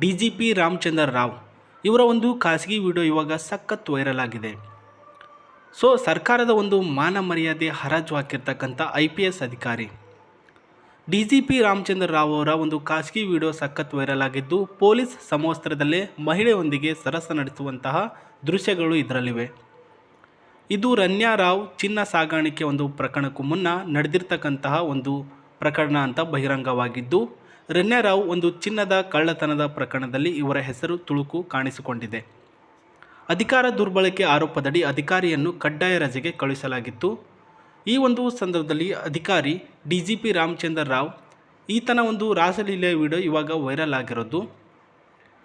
D G P Ramachandra Rao ಇವರ ಒಂದು ಖಾಸಗಿ ವಿಡಿಯೋ ಇವಾಗ ಸಖತ್ ವೈರಲ್ ಆಗಿದೆ. ಸೊ, ಸರ್ಕಾರದ ಒಂದು ಮಾನ ಮರ್ಯಾದೆ ಹರಾಜು ಹಾಕಿರ್ತಕ್ಕಂಥ ಐ ಪಿ ಎಸ್ ಅಧಿಕಾರಿ. D G P Ramachandra Rao ಅವರ ಒಂದು ಖಾಸಗಿ ವಿಡಿಯೋ ಸಖತ್ ವೈರಲ್ ಆಗಿದ್ದು, ಪೊಲೀಸ್ ಸಮವಸ್ತ್ರದಲ್ಲೇ ಮಹಿಳೆಯೊಂದಿಗೆ ಸರಸ ನಡೆಸುವಂತಹ ದೃಶ್ಯಗಳು ಇದರಲ್ಲಿವೆ. ಇದು ರನ್ಯಾ ರಾವ್ ಚಿನ್ನ ಸಾಗಾಣಿಕೆ ಒಂದು ಪ್ರಕರಣಕ್ಕೂ ಮುನ್ನ ನಡೆದಿರ್ತಕ್ಕಂತಹ ಒಂದು ಪ್ರಕರಣ ಅಂತ ಬಹಿರಂಗವಾಗಿದ್ದು ರನ್ಯಾ ರಾವ್ ಒಂದು ಚಿನ್ನದ ಕಳ್ಳತನದ ಪ್ರಕರಣದಲ್ಲಿ ಇವರ ಹೆಸರು ತುಳುಕು ಕಾಣಿಸಿಕೊಂಡಿದೆ. ಅಧಿಕಾರ ದುರ್ಬಳಕೆ ಆರೋಪದಡಿ ಅಧಿಕಾರಿಯನ್ನು ಕಡ್ಡಾಯ ರಜೆಗೆ ಕಳುಹಿಸಲಾಗಿತ್ತು. ಈ ಒಂದು ಸಂದರ್ಭದಲ್ಲಿ ಅಧಿಕಾರಿ D G P Ramachandra Rao, ಈತನ ಒಂದು ರಾಸಲೀಲೆ ವಿಡಿಯೋ ಇವಾಗ ವೈರಲ್ ಆಗಿರೋದು.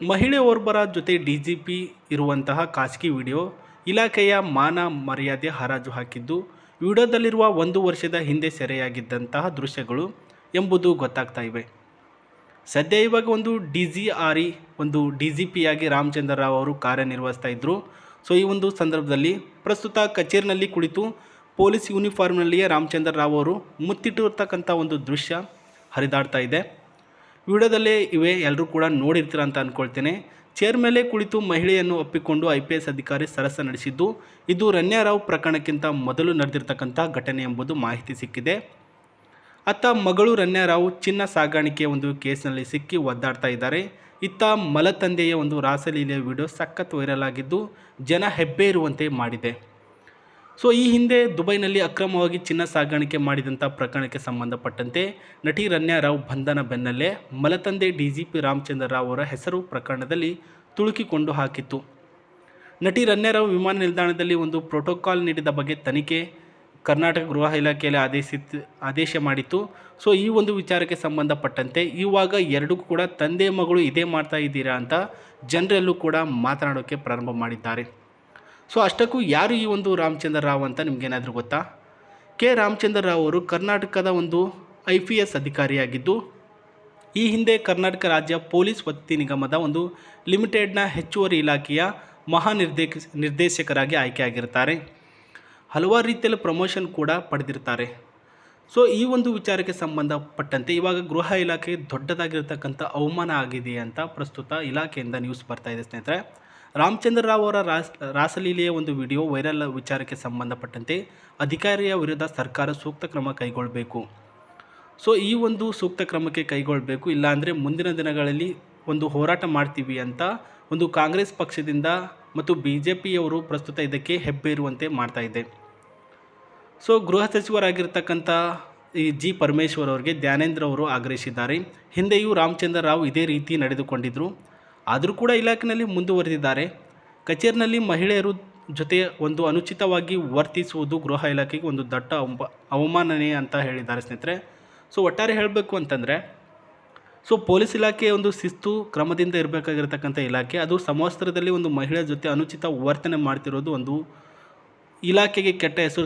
ಮಹಿಳೆ ಓರ್ಬರ ಜೊತೆ ಡಿ ಜಿ ಪಿ ಇರುವಂತಹ ಖಾಸಗಿ ವಿಡಿಯೋ ಇಲಾಖೆಯ ಮಾನ ಮರ್ಯಾದೆ ಹರಾಜು ಹಾಕಿದ್ದು, ವಿಡಿಯೋದಲ್ಲಿರುವ ಒಂದು ವರ್ಷದ ಹಿಂದೆ ಸೆರೆಯಾಗಿದ್ದಂತಹ ದೃಶ್ಯಗಳು ಎಂಬುದು ಗೊತ್ತಾಗ್ತಾ ಇವೆ. ಸದ್ಯ ಇವಾಗ ಒಂದು ಡಿ ಜಿ ಆರ್ ಇ, ಒಂದು ಡಿ ಜಿ ಪಿ ಆಗಿ ರಾಮಚಂದ್ರ ರಾವ್ ಅವರು ಕಾರ್ಯನಿರ್ವಹಿಸ್ತಾ ಇದ್ದರು ಸೊ ಈ ಒಂದು ಸಂದರ್ಭದಲ್ಲಿ ಪ್ರಸ್ತುತ ಕಚೇರಿನಲ್ಲಿ ಕುಳಿತು ಪೊಲೀಸ್ ಯೂನಿಫಾರ್ಮ್ನಲ್ಲಿಯೇ ರಾಮಚಂದ್ರ ರಾವ್ ಅವರು ಮುತ್ತಿಟ್ಟಿರ್ತಕ್ಕಂಥ ಒಂದು ದೃಶ್ಯ ಹರಿದಾಡ್ತಾ ಇದೆ. ವಿಡಿಯೋದಲ್ಲೇ ಇವೆ ಎಲ್ಲರೂ ಕೂಡ ನೋಡಿರ್ತೀರ ಅಂತ ಅಂದ್ಕೊಳ್ತೇನೆ ಚೇರ್ ಮೇಲೆ ಕುಳಿತು ಮಹಿಳೆಯನ್ನು ಒಪ್ಪಿಕೊಂಡು ಐ ಪಿ ಎಸ್ ಅಧಿಕಾರಿ ಸರಸ ನಡೆಸಿದ್ದು, ಇದು ರನ್ಯಾರಾವ್ ಪ್ರಕರಣಕ್ಕಿಂತ ಮೊದಲು ನಡೆದಿರ್ತಕ್ಕಂಥ ಘಟನೆ ಎಂಬುದು ಮಾಹಿತಿ ಸಿಕ್ಕಿದೆ. ಅತ್ತ ಮಗಳು ರನ್ಯಾರಾವ್ ಚಿನ್ನ ಸಾಗಾಣಿಕೆಯ ಒಂದು ಕೇಸ್ನಲ್ಲಿ ಸಿಕ್ಕಿ ಒದ್ದಾಡ್ತಾ ಇದ್ದಾರೆ. ಇತ್ತ ಮಲತಂದೆಯ ಒಂದು ರಾಸಲೀಲೆಯ ವಿಡಿಯೋ ಸಖತ್ ವೈರಲ್ ಆಗಿದ್ದು ಜನ ಹೆಬ್ಬೆ ಇರುವಂತೆ ಮಾಡಿದೆ. ಸೊ, ಈ ಹಿಂದೆ ದುಬೈನಲ್ಲಿ ಅಕ್ರಮವಾಗಿ ಚಿನ್ನ ಸಾಗಾಣಿಕೆ ಮಾಡಿದಂಥ ಪ್ರಕರಣಕ್ಕೆ ಸಂಬಂಧಪಟ್ಟಂತೆ ನಟಿ ರನ್ಯಾರಾವ್ ಬಂಧನ ಬೆನ್ನಲ್ಲೇ ಮಲತಂದೆ D G P Ramachandra Rao ಅವರ ಹೆಸರು ಪ್ರಕರಣದಲ್ಲಿ ತುಳುಕಿಕೊಂಡು ಹಾಕಿತ್ತು. ನಟಿ ರನ್ಯಾರಾವ್ ವಿಮಾನ ನಿಲ್ದಾಣದಲ್ಲಿ ಒಂದು ಪ್ರೋಟೋಕಾಲ್ ನೀಡಿದ ಬಗ್ಗೆ ತನಿಖೆ ಕರ್ನಾಟಕ ಗೃಹ ಇಲಾಖೆಯಲ್ಲಿ ಆದೇಶಿತ್, ಆದೇಶ ಮಾಡಿತ್ತು. ಸೊ ಈ ಒಂದು ವಿಚಾರಕ್ಕೆ ಸಂಬಂಧಪಟ್ಟಂತೆ ಇವಾಗ ಎರಡೂ ಕೂಡ ತಂದೆ ಮಗಳು ಇದೇ ಮಾಡ್ತಾ ಇದ್ದೀರಾ ಅಂತ ಜನರೆಲ್ಲೂ ಕೂಡ ಮಾತನಾಡೋಕ್ಕೆ ಪ್ರಾರಂಭ ಮಾಡಿದ್ದಾರೆ. ಸೊ ಅಷ್ಟಕ್ಕೂ ಯಾರು ಈ ಒಂದು ರಾಮಚಂದ್ರ ರಾವ್ ಅಂತ ನಿಮಗೇನಾದರೂ ಗೊತ್ತಾ? ಕೆ. ರಾಮಚಂದ್ರ ರಾವ್ ಅವರು ಕರ್ನಾಟಕದ ಒಂದು ಐ ಪಿ ಎಸ್ ಅಧಿಕಾರಿಯಾಗಿದ್ದು, ಈ ಹಿಂದೆ ಕರ್ನಾಟಕ ರಾಜ್ಯ ಪೊಲೀಸ್ ವಸತಿ ನಿಗಮದ ಒಂದು ಲಿಮಿಟೆಡ್ನ ಹೆಚ್ಚುವರಿ ಇಲಾಖೆಯ ಮಹಾನಿರ್ದೇಶ ನಿರ್ದೇಶಕರಾಗಿ ಆಯ್ಕೆಯಾಗಿರ್ತಾರೆ. ಹಲವಾರು ರೀತಿಯಲ್ಲಿ ಪ್ರಮೋಷನ್ ಕೂಡ ಪಡೆದಿರ್ತಾರೆ. ಸೊ ಈ ಒಂದು ವಿಚಾರಕ್ಕೆ ಸಂಬಂಧಪಟ್ಟಂತೆ ಇವಾಗ ಗೃಹ ಇಲಾಖೆ ದೊಡ್ಡದಾಗಿರ್ತಕ್ಕಂಥ ಅವಮಾನ ಆಗಿದೆ ಅಂತ ಪ್ರಸ್ತುತ ಇಲಾಖೆಯಿಂದ ನ್ಯೂಸ್ ಬರ್ತಾ ಇದೆ ಸ್ನೇಹಿತರೆ. ರಾಮಚಂದ್ರ ರಾವ್ ಅವರ ರಾಸ್, ರಾಸಲೀಲೆಯ ಒಂದು ವಿಡಿಯೋ ವೈರಲ್ ವಿಚಾರಕ್ಕೆ ಸಂಬಂಧಪಟ್ಟಂತೆ ಅಧಿಕಾರಿಯ ವಿರುದ್ಧ ಸರ್ಕಾರ ಸೂಕ್ತ ಕ್ರಮ ಕೈಗೊಳ್ಳಬೇಕು ಸೊ ಈ ಒಂದು ಸೂಕ್ತ ಕ್ರಮಕ್ಕೆ ಕೈಗೊಳ್ಳಬೇಕು ಇಲ್ಲಾಂದರೆ ಮುಂದಿನ ದಿನಗಳಲ್ಲಿ ಒಂದು ಹೋರಾಟ ಮಾಡ್ತೀವಿ ಅಂತ ಒಂದು ಕಾಂಗ್ರೆಸ್ ಪಕ್ಷದಿಂದ ಮತ್ತು ಬಿ ಜೆ ಪಿಯವರು ಪ್ರಸ್ತುತ ಇದಕ್ಕೆ ಹೆಬ್ಬೇರುವಂತೆ ಮಾಡ್ತಾ ಇದೆ. ಸೊ ಗೃಹ ಸಚಿವರಾಗಿರ್ತಕ್ಕಂಥ ಈ ಜಿ ಪರಮೇಶ್ವರ್ ಅವರಿಗೆ ಧ್ಯಾನೇಂದ್ರ ಅವರು ಆಗ್ರಹಿಸಿದ್ದಾರೆ. ಹಿಂದೆಯೂ ರಾಮಚಂದ್ರ ರಾವ್ ಇದೇ ರೀತಿ ನಡೆದುಕೊಂಡಿದ್ದರು ಆದರೂ ಕೂಡ ಇಲಾಖೆಯಲ್ಲಿ ಮುಂದುವರೆದಿದ್ದಾರೆ. ಕಚೇರಿನಲ್ಲಿ ಮಹಿಳೆಯರು ಜೊತೆ ಒಂದು ಅನುಚಿತವಾಗಿ ವರ್ತಿಸುವುದು ಗೃಹ ಇಲಾಖೆಗೆ ಒಂದು ದಟ್ಟ ಅವಮಾನನೇ ಅಂತ ಹೇಳಿದ್ದಾರೆ ಸ್ನೇಹಿತರೆ. ಸೊ ಒಟ್ಟಾರೆ ಹೇಳಬೇಕು ಅಂತಂದರೆ, ಸೊ ಪೊಲೀಸ್ ಇಲಾಖೆ ಒಂದು ಶಿಸ್ತು ಕ್ರಮದಿಂದ ಇರಬೇಕಾಗಿರ್ತಕ್ಕಂಥ ಇಲಾಖೆ. ಅದು ಸಮವಸ್ತ್ರದಲ್ಲಿ ಒಂದು ಮಹಿಳೆಯ ಜೊತೆ ಅನುಚಿತ ವರ್ತನೆ ಮಾಡ್ತಿರೋದು ಒಂದು ಇಲಾಖೆಗೆ ಕೆಟ್ಟ ಹೆಸರು